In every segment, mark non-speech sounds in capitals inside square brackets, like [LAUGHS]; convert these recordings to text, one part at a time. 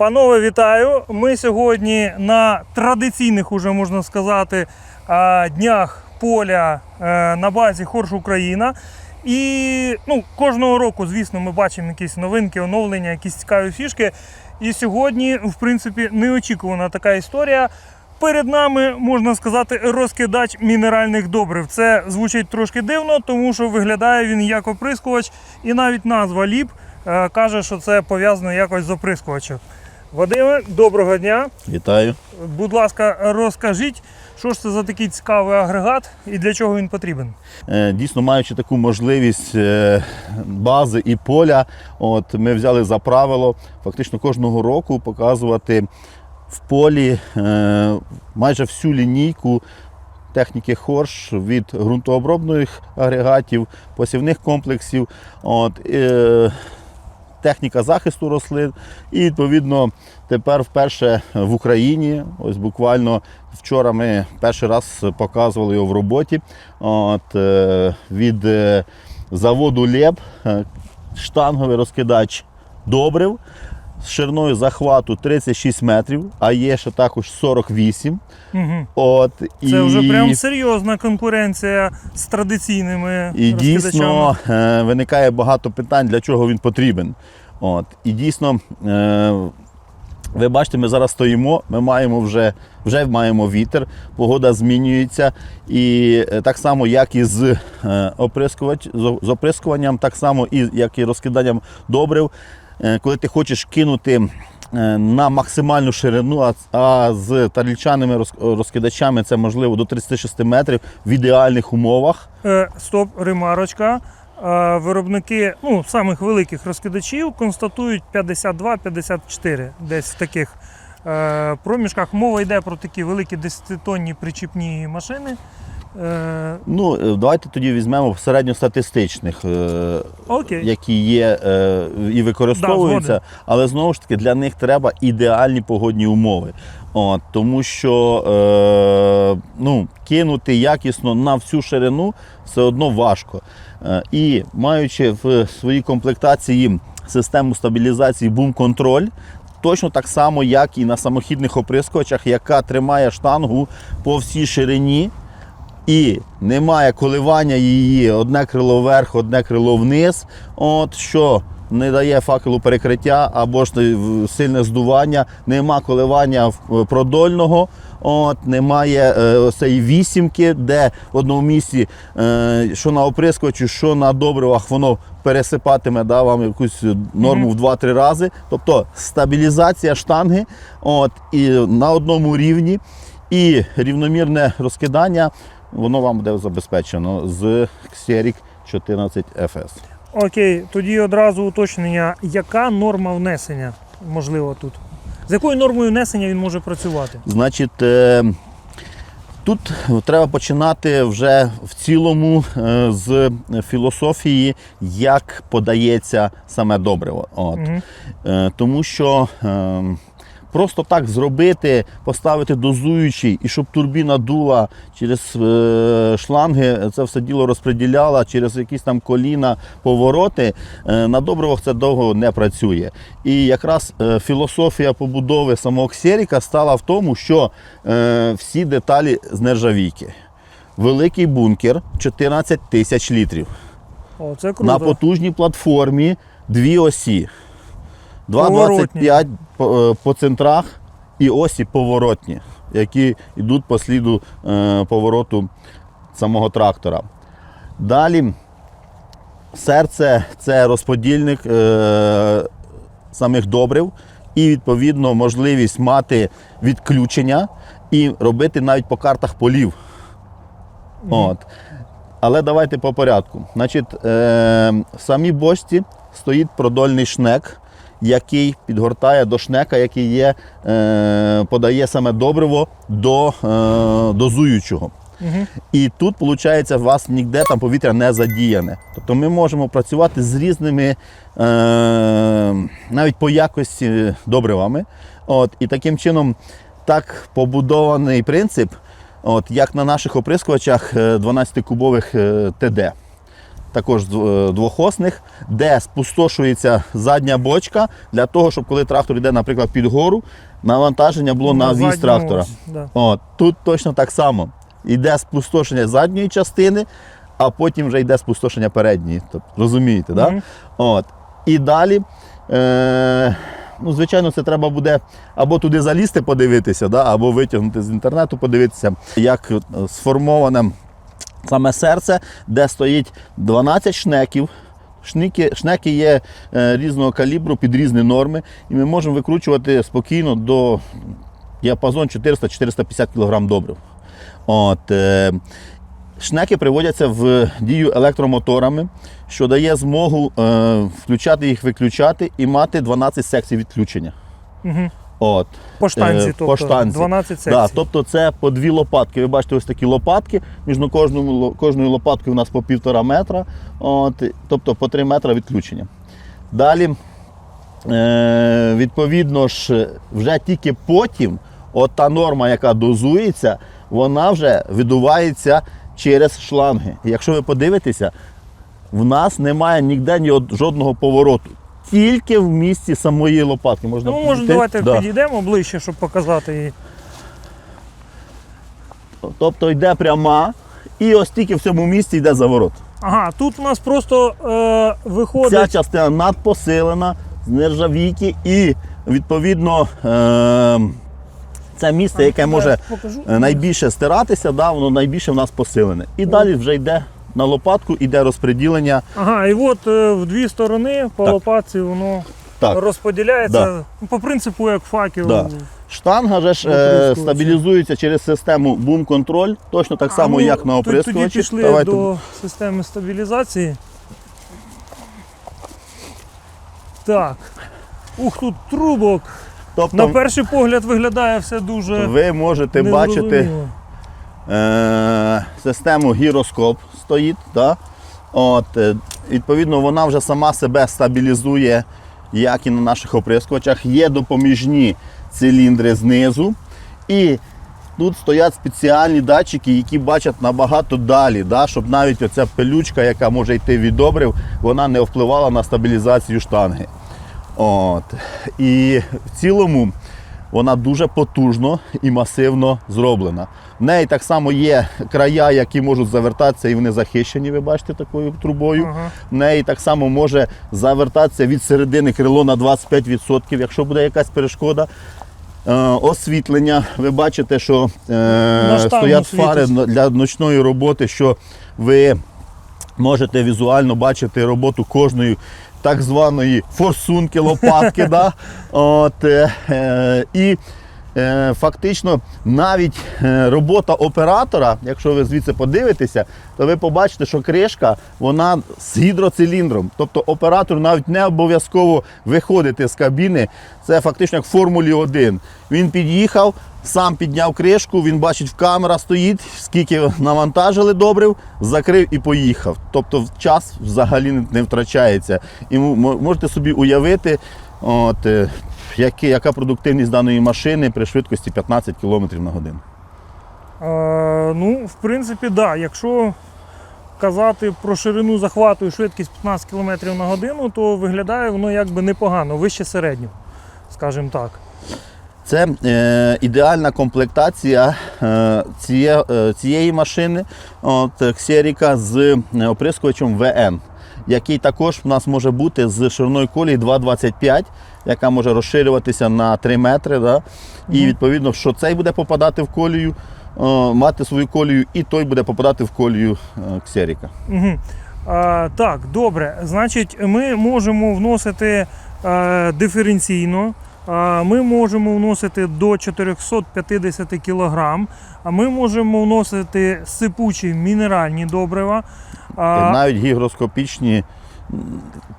Панове, вітаю! Ми сьогодні на традиційних, уже можна сказати, днях поля е, на базі Хорш Україна. І ну, кожного року, звісно, ми бачимо якісь новинки, оновлення, якісь цікаві фішки. І сьогодні, в принципі, неочікувана така історія. Перед нами, можна сказати, розкидач мінеральних добрив. Це звучить трошки дивно, тому що виглядає він як оприскувач, і навіть назва ліп е, каже, що це пов'язано якось з оприскувачем. Вадиме, доброго дня. Вітаю. Будь ласка, розкажіть, що ж це за такий цікавий агрегат і для чого він потрібен? Е, Дійсно, маючи таку можливість е, бази і поля, от ми взяли за правило фактично кожного року показувати в полі е, майже всю лінійку техніки Хорш від ґрунтообробних агрегатів, посівних комплексів. От, е, Техніка захисту рослин, і відповідно тепер вперше в Україні. Ось буквально вчора ми перший раз показували його в роботі. От, е, від е, заводу Леб е, штанговий розкидач добрив з шириною захвату 36 метрів, а є ще також 48. Угу. От, Це вже прям серйозна конкуренція з традиційними І дійсно е, виникає багато питань, для чого він потрібен. От. І дійсно, е, ви бачите, ми зараз стоїмо, ми маємо вже, вже маємо вітер, погода змінюється. І е, так само, як і з оприскуванням, так само і як і розкиданням добрив. Е, коли ти хочеш кинути е, на максимальну ширину, а, з тарільчаними розкидачами це можливо до 36 метрів в ідеальних умовах. Е, стоп, ремарочка. Виробники ну, самих великих розкидачів констатують 52-54 десь в таких проміжках. Мова йде про такі великі 10-тонні причіпні машини. Е, Ну, е, давайте тоді візьмемо середньостатистичних, е, окей. які є і використовуються, згоден. але знову ж таки для них треба ідеальні погодні умови. От, тому що е, ну, кинути якісно на всю ширину все одно важко. Е, і маючи в своїй комплектації систему стабілізації бум-контроль, точно так само, як і на самохідних оприскувачах, яка тримає штангу по всій ширині і немає коливання її одне крило вверх, одне крило вниз, от що не дає факелу перекриття або ж сильне здування, нема коливання продольного. От, немає е, цієї вісімки, де в одному місці, е, що на оприскувачі, що на добривах, воно пересипатиме да, вам якусь норму в 2-3 рази. Тобто стабілізація штанги от, і на одному рівні і рівномірне розкидання, воно вам буде забезпечено з Xeric 14 FS. Окей, тоді одразу уточнення, яка норма внесення можливо тут? З якою нормою внесення він може працювати? Значить, е, тут треба починати вже в цілому е, з філософії, як подається саме добриво. От. Е, Тому що е, просто так зробити, поставити дозуючий і щоб турбіна дула через е, шланги, це все діло розподіляла через якісь там коліна, повороти, е, на добривах це довго не працює. І якраз е, філософія побудови самого Ксеріка стала в тому, що е, всі деталі з нержавійки. Великий бункер 14 тисяч літрів. О, це круто. На потужній платформі дві осі. Поворотні. 2,25 по, е, по центрах і осі поворотні, які йдуть по сліду е, повороту самого трактора. Далі серце це розподільник е, самих добрив і, відповідно, можливість мати відключення і робити навіть по картах полів. От. Але давайте по порядку. Значить, е, в самій бочці стоїть продольний шнек, який підгортає до шнека, який є, е, подає саме добриво до е, дозуючого. Мгм. І тут, виходить, у вас ніде там повітря не задіяне. Тобто ми можемо працювати з різними е, навіть по якості добривами. От, і таким чином, так побудований принцип, от, як на наших оприскувачах 12-кубових ТД. Також е, двохосних, де спустошується задня бочка для того, щоб коли трактор йде, наприклад, під гору, навантаження було на, віз трактора. ось, да. От, тут точно так само. Йде спустошення задньої частини, а потім вже йде спустошення передньої. Тобто, розумієте, да? Мгм. От. І далі, е, ну, звичайно, це треба буде або туди залізти, подивитися, да? або витягнути з інтернету, подивитися, як е, сформоване саме серце, де стоїть 12 шнеків. Шнеки, шнеки є е, різного калібру під різні норми, і ми можемо викручувати спокійно до діапазон 400-450 кг добрив. От, е, шнеки приводяться в дію електромоторами, що дає змогу е, включати їх, виключати і мати 12 секцій відключення. Угу. От. По штанзі, Е, тобто по штанзі. 12 секцій. Да, тобто це по дві лопатки. Ви бачите, ось такі лопатки. Між кожною, кожною лопаткою у нас по півтора метра, от, тобто по 3 метра відключення. Далі, е, відповідно ж, вже тільки потім, от та норма, яка дозується, вона вже видувається через шланги. Якщо ви подивитеся, в нас немає ніде ні жодного повороту. Тільки в місці самої лопатки. Можна Ну, може, підійти? давайте Да. підійдемо ближче, щоб показати її. Тобто йде пряма, і ось тільки в цьому місці йде заворот. Ага, тут у нас просто е, виходить. Ця частина надпосилена з нержавійки, і відповідно е, це місце, яке може покажу. е, найбільше стиратися, да, воно найбільше в нас посилене. І далі вже йде на лопатку, йде розподілення. Ага, і от е, в дві сторони по Так. лопатці воно Так, розподіляється Да. ну, по принципу як факел. Да. штанга же ж е, Оприскувачі. стабілізується через систему бум-контроль, точно так само, А, ну, як на то- Тоді пішли Давайте до системи стабілізації. Так. Ух, тут трубок. Тобто На перший погляд виглядає все дуже ви можете бачити. е, систему гіроскоп стоїть. Да? От, е, відповідно, вона вже сама себе стабілізує, як і на наших оприскувачах. Є допоміжні циліндри знизу. І тут стоять спеціальні датчики, які бачать набагато далі, да? щоб навіть оця пилючка, яка може йти від добрив, вона не впливала на стабілізацію штанги. От. І в цілому вона дуже потужно і масивно зроблена. В неї так само є края, які можуть завертатися, і вони захищені, ви бачите, такою трубою. Ага. В неї так само може завертатися від середини крило на 25%, якщо буде якась перешкода. Е, освітлення, ви бачите, що е, стоять фари для ночної роботи, що ви можете візуально бачити роботу кожної так званої форсунки, лопатки. да? [LAUGHS] От, е, е, і фактично навіть е, робота оператора, якщо ви звідси подивитеся, то ви побачите, що кришка вона з гідроциліндром. Тобто оператору навіть не обов'язково виходити з кабіни. Це фактично як в Формулі 1. Він під'їхав, сам підняв кришку, він бачить, в камера стоїть, скільки навантажили добрив, закрив і поїхав. Тобто час взагалі не- втрачається. І можете собі уявити, от, е, які- яка продуктивність даної машини при швидкості 15 км на годину. Е, ну, в принципі, так. Да. Якщо казати про ширину захвату і швидкість 15 км на годину, то виглядає воно якби непогано, вище середнього, скажімо так. Це е, ідеальна комплектація е, ціє, е, цієї машини от, Xerica з е, оприскувачем ВН, який також в нас може бути з шириною колії 2,25, яка може розширюватися на 3 метри. Да? І відповідно, що цей буде попадати в колію, е, мати свою колію, і той буде попадати в колію е, Xerica. Угу. А, так, добре. Значить, ми можемо вносити е, диференційно. Ми можемо вносити до 450 кг, а ми можемо вносити сипучі мінеральні добрива. А, навіть гігроскопічні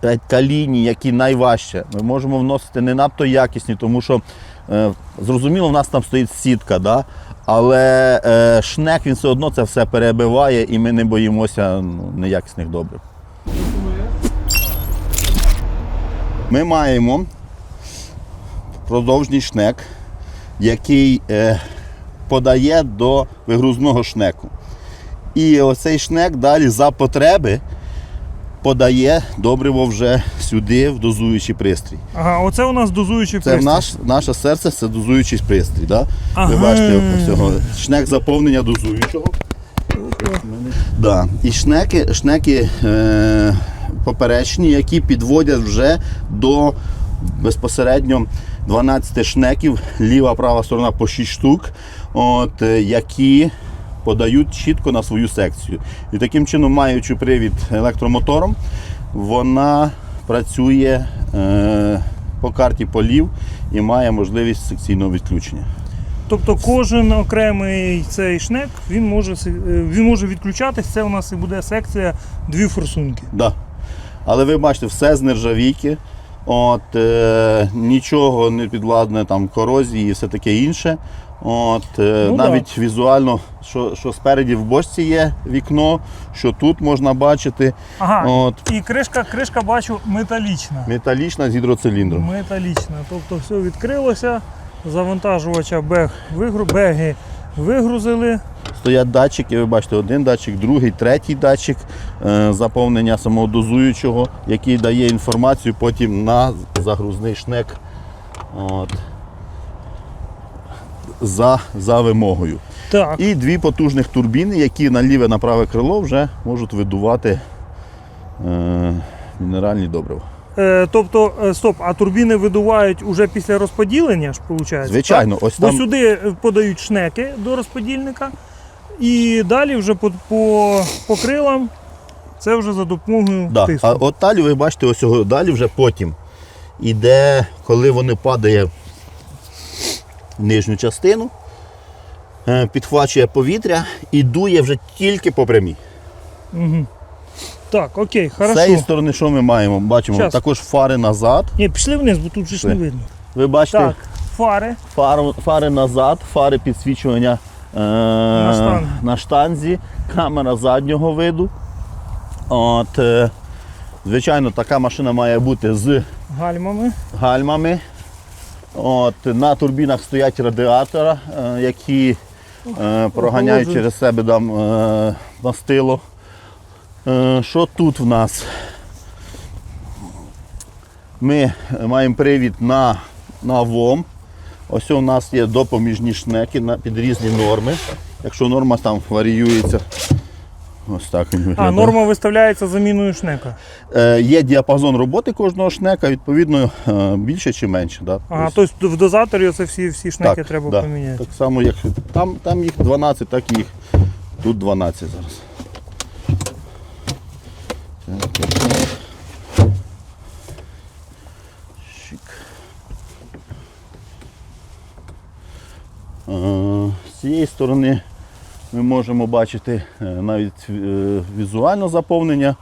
та- калійні, які найважче, ми можемо вносити не надто якісні, тому що е, зрозуміло, в нас там стоїть сітка, да? але е, шнек він все одно це все перебиває і ми не боїмося ну, неякісних добрив. Ми маємо продовжній шнек, який е, подає до вигрузного шнеку. І оцей шнек далі за потреби подає добриво вже сюди, в дозуючий пристрій. Ага, оце у нас дозуючий Це пристрій. наш, наше серце це дозуючий пристрій. Да? Ага. Ви бачите всього. Шнек заповнення дозуючого. Да. І шнеки, шнеки е, поперечні, які підводять вже до безпосередньо 12 шнеків, ліва, права сторона по 6 штук, от, е, які подають чітко на свою секцію. І таким чином, маючи привід електромотором, вона працює е, по карті полів і має можливість секційного відключення. Тобто кожен окремий цей шнек він може, е, він може відключатись. Це у нас і буде секція дві форсунки. Да. Але ви бачите, все з нержавійки. От, е, нічого не підладне там корозії і все таке інше. От, е, Ну, навіть візуально, що, що спереді в бочці є вікно, що тут можна бачити. Ага. От, І кришка, кришка бачу металічна. металічна з гідроциліндром. Металічна. Тобто все відкрилося, завантажувача бег вигру, беги вигрузили. Стоять датчики, ви бачите, один датчик, другий, третій датчик е, заповнення самого дозуючого, який дає інформацію потім на загрузний шнек. От. За, за вимогою. Так. І дві потужних турбіни, які на ліве на праве крило вже можуть видувати е, мінеральні добрива. Е, тобто, е, стоп, а турбіни видувають уже після розподілення ж, виходить? Звичайно, ось Бо сюди е, подають шнеки до розподільника, і далі вже по, по, по крилам це вже за допомогою Да. тиску. А от далі ви бачите, ось далі вже потім іде, коли вони падає нижню частину, е, підхвачує повітря і дує вже тільки по прямій. Угу. Так, окей, З цієї сторони, що ми маємо? Бачимо Щас. також фари назад. Ні, пішли вниз, бо тут же ж не видно. Ви бачите Так, фари. фару- фари назад, фари підсвічування е, штанзі. на штанзі, камера заднього виду. От, е, звичайно, така машина має бути з Гальмами. гальмами. От, на турбінах стоять радіатори, е, які е, проганяють через себе там, е, мастило. Е, що тут в нас? Ми маємо привід на, на ВОМ. Ось у нас є допоміжні шнеки на, під різні норми. Якщо норма там варіюється, ось так він А, норма виставляється заміною шнека. Е, є діапазон роботи кожного шнека, відповідно, е, більше чи менше. Да? Ага, Тобто, в дозаторі оце всі, всі шнеки треба да. поміняти. Так само, як там, там їх 12, так і їх тут 12 зараз. Так, так, так. Щик. Е, З цієї сторони ми можемо бачити е, навіть е, візуально заповнення,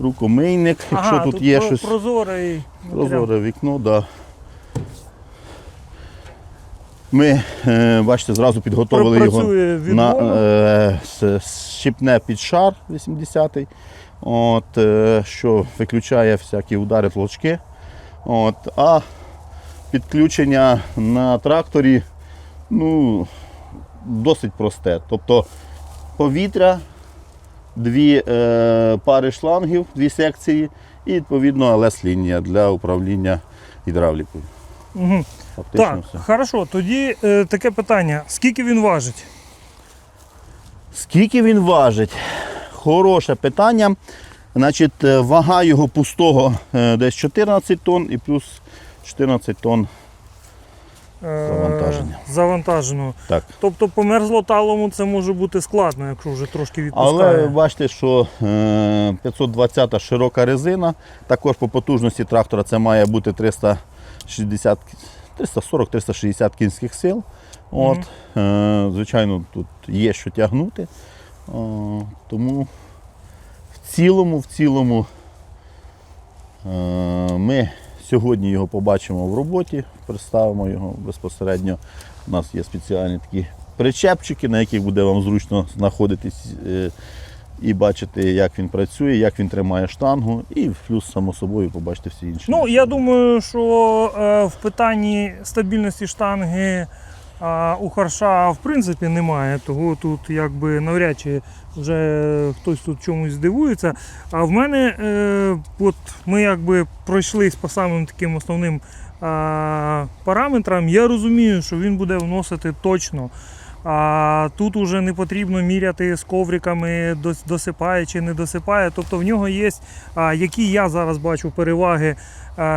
рукомийник, якщо Ага, тут є про- щось. Матеріал. Прозоре вікно, да. Ми, е, бачите, зразу підготовили його на е, щіпне під шар 80-й, от, е, що виключає всякі удари толчки. От, а підключення на тракторі ну, досить просте. Тобто повітря, дві е, пари шлангів, дві секції і відповідно ЛС-лінія для управління гідравлікою. Угу. Фактично Так, все. хорошо. Тоді е, таке питання: скільки він важить? Скільки він важить? Хороше питання. Значить, е, вага його пустого е, десь 14 тонн і плюс 14 тонн. Е, Завантаження. Завантаженого. Так. Тобто по мерзлоталому це може бути складно, якщо вже трошки відпускає. Але бачите, що е, 520 широка резина. Також по потужності трактора це має бути 360 340-360 кінських сил. От, е, звичайно, тут є що тягнути. Тому в цілому, в цілому е, ми сьогодні його побачимо в роботі, представимо його безпосередньо. У нас є спеціальні такі причепчики, на яких буде вам зручно знаходитись е, і бачити, як він працює, як він тримає штангу, і плюс, само собою, побачите всі інші. Ну, я думаю, що е, в питанні стабільності штанги А у харша в принципі немає. Того тут якби навряд чи вже хтось тут чомусь здивується. А в мене е, от ми якби пройшлись по самим таким основним а, параметрам. Я розумію, що він буде вносити точно. А тут уже не потрібно міряти з ковриками, досипає чи не досипає. Тобто в нього є, які я зараз бачу переваги,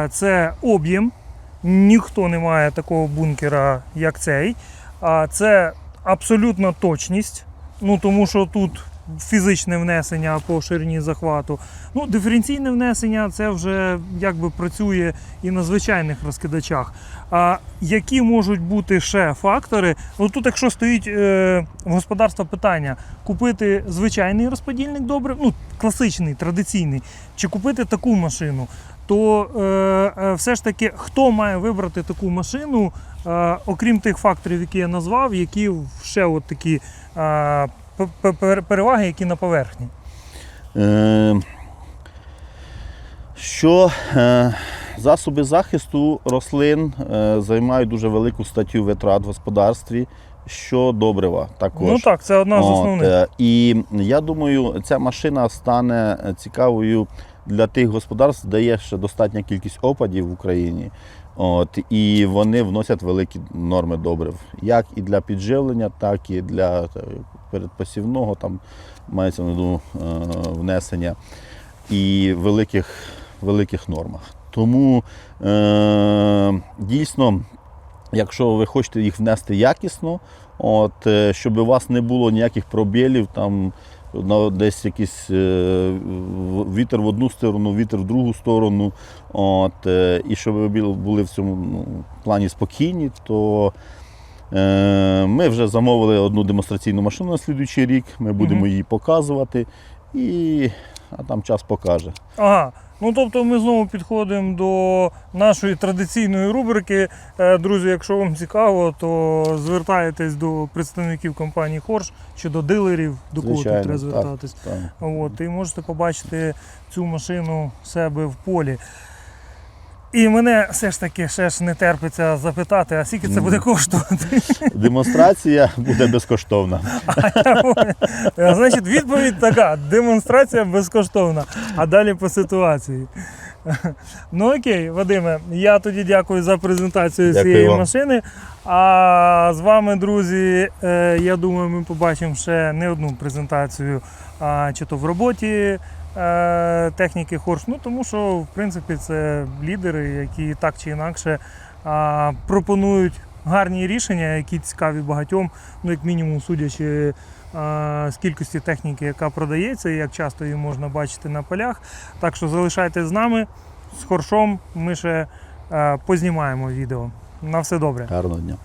це об'єм. Ніхто не має такого бункера, як цей. А це абсолютна точність. Ну тому що тут фізичне внесення по ширині захвату. Ну, диференційне внесення це вже якби працює і на звичайних розкидачах. А які можуть бути ще фактори? Ну тут, якщо стоїть е, в господарства питання, купити звичайний розподільник добрив, ну класичний, традиційний, чи купити таку машину, то е, е, все ж таки хто має вибрати таку машину, е, окрім тих факторів, які я назвав, які ще от такі е, переваги, які на поверхні. Е, що е, засоби захисту рослин е, займають дуже велику статтю витрат в господарстві, що добрива також. Ну так, це одна з основних. е, і я думаю, ця машина стане цікавою для тих господарств, де є ще достатня кількість опадів в Україні. От, і вони вносять великі норми добрив, як і для підживлення, так і для е, передпосівного, там мається на виду е, внесення і великих, великих нормах. Тому е, дійсно, якщо ви хочете їх внести якісно, от, е, щоб у вас не було ніяких пробілів, там десь якийсь е, вітер в одну сторону, вітер в другу сторону, от, е, і щоб ви були в цьому ну, плані спокійні, то е, ми вже замовили одну демонстраційну машину на слідуючий рік, ми будемо її показувати, і, а там час покаже. Ага. Ну тобто ми знову підходимо до нашої традиційної рубрики. Е, Друзі, якщо вам цікаво, то звертаєтесь до представників компанії Хорш чи до дилерів, до кого тут треба так. звертатись. Так. От, і можете побачити цю машину в себе в полі. І мене все ж таки ще ж не терпиться запитати, а скільки це буде коштувати? [LAUGHS] Демонстрація буде безкоштовна. [LAUGHS] Е, Значить, відповідь така: демонстрація безкоштовна, а далі по ситуації. [LAUGHS] Ну окей, Вадиме, я тоді дякую за презентацію Дякую цієї вам. машини. А з вами, друзі, е, я думаю, ми побачимо ще не одну презентацію, а, чи то в роботі е, техніки Хорш. Ну тому що, в принципі, це лідери, які так чи інакше пропонують гарні рішення, які цікаві багатьом, ну як мінімум, судячи з кількості техніки, яка продається, і як часто її можна бачити на полях. Так що залишайтесь з нами. З хоршом ми ще познімаємо відео. На все добре. Гарного дня.